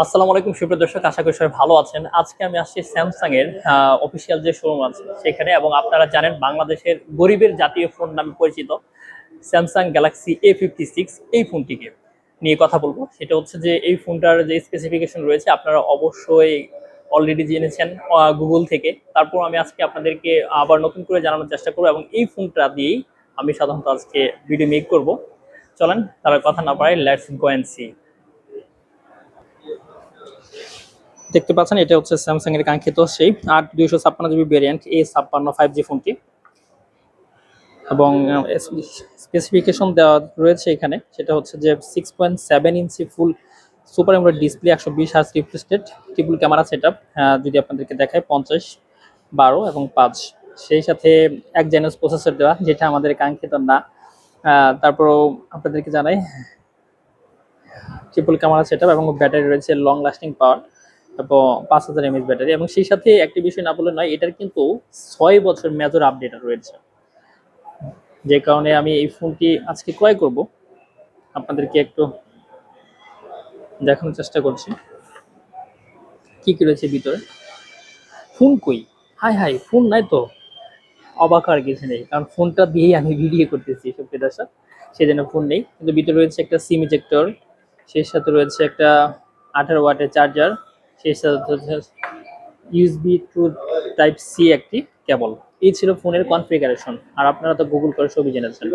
আসসালামু আলাইকুম, সুপ্রিয় দর্শক, আশা করি সবাই ভালো আছেন। আজকে আমি আসছি স্যামসাং এর অফিসিয়াল যে শোরুম আছে সেখানে এবং আপনারা জানেন বাংলাদেশের গরিবের জাতীয় ফোন নামে পরিচিত Samsung Galaxy A fifty six এই ফোনটিকে নিয়ে কথা বলব। সেটা হচ্ছে যে এই ফোনটার যে স্পেসিফিকেশন রয়েছে, আপনারা অবশ্যই অলরেডি জেনেছেন গুগল থেকে। তারপর আমি আজকে আপনাদেরকে আবার নতুন করে জানানোর চেষ্টা করব এবং এই ফোনটা দিয়েই আমি সাধারণত আজকে ভিডিও মেক করব। চলেন, তারা কথা না পারে লেটস গো অ্যান্ড সি দেখতে পাচ্ছেন এটা হচ্ছে স্যামসাং এর কাঙ্ক্ষিত সেই আট দুইশো ছাপ্পান্ন জিবি ভেরিয়েন্ট এ ছাপ্পান্ন ফাইভ জি ফোনটি এবং স্পেসিফিকেশন দেওয়া রয়েছে এখানে সেটা হচ্ছে যে six point seven inch full super AMOLED display একশো বিশ hertz refreshed triple camera setup যদি আপনাদেরকে দেখায় পঞ্চাশ বারো এবং পাঁচ। সেই সাথে এক জেনাস প্রসেসর দেওয়া যেটা আমাদের কাঙ্ক্ষিত না। তারপরও আপনাদেরকে জানাই ট্রিপল ক্যামেরা সেট এবং ব্যাটারি রয়েছে লং লাস্টিং পাওয়ার এবং পাঁচ হাজার এমএস ব্যাটারি এবং সেই সাথে একটি বিষয় না বলে নয়, এটার কিন্তু ছয় বছর মেজর আপডেট রয়েছে। যে কারণে আমি এই ফোনটি আজকে ক্রয় করব। আপনাদেরকে একটু দেখানোর চেষ্টা করছি। কি কি রয়েছে ভিতরে? ফোন কই? হাই হাই ফোন নাই তো। অবাক আর কিছু নেই, কারণ ফোনটা দিয়েই আমি ভিডিও করতেছি সত্যি দর্শক সেই জন্য ফোন নেই। কিন্তু ভিতরে রয়েছে একটা সিম ইজেক্টর, সেই সাথে রয়েছে একটা আঠারো ওয়াটের চার্জার সেই সাথে ইউএসবি টু টাইপ সি একটি কেবল এই ছিল ফোনের কনফিগারেশন আর আপনারা তো গুগল করে সবই জেনেছেন।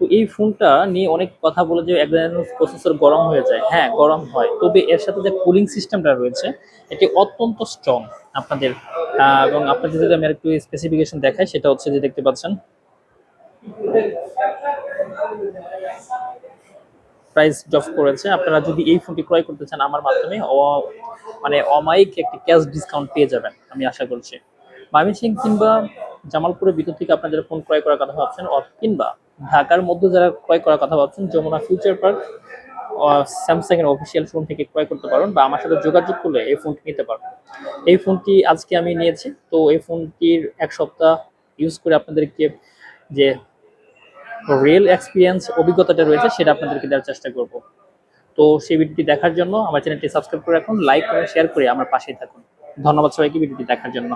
তো এই ফোনটা নিয়ে অনেক কথা বলে যে একদিন প্রসেসর গরম হয়ে যায়। হ্যাঁ গরম হয়। তবে এর সাথে যে কুলিং সিস্টেমটা রয়েছে, এটি অত্যন্ত স্ট্রং আপনাদের। এবং আপনাদের যদি আমি একটু স্পেসিফিকেশন দেখাই, সেটা হচ্ছে যে দেখতে পাচ্ছেন। প্রাইস ড্রপ করেছে, আপনারা যদি এই ফোনটি ক্রয় করতে চান আমার মাধ্যমে, অ- মানে অমায়িক একটি ক্যাশ ডিসকাউন্ট পেয়ে যাবেন, আমি আশা করছি। ময়মনসিং কিংবা জামালপুরের ভিতর থেকে আপনারা যারা ফোন ক্রয় করার কথা ভাবছেন কিংবা ঢাকার মধ্যে যারা ক্রয় করার কথা ভাবছেন, যমুনা ফিউচার পার্ক স্যামসাং এর অফিসিয়াল ফোন থেকে ক্রয় করতে পারবেন বা আমার সাথে যোগাযোগ করলে এই ফোনটি নিতে পারবেন। এই ফোনটি আজকে আমি নিয়েছি, তো এই ফোনটির এক সপ্তাহ ইউজ করে আপনাদেরকে যে রিয়েল এক্সপিরিয়েন্স অভিজ্ঞতাটা রয়েছে, সেটা আপনাদেরকে দেওয়ার চেষ্টা করব। তো সেই ভিডিওটি দেখার জন্য আমার চ্যানেলটি সাবস্ক্রাইব করে রাখুন, লাইক করে শেয়ার করে আমার পাশেই থাকুন। ধন্যবাদ সবাইকে, ভিডিওটি দেখার জন্য।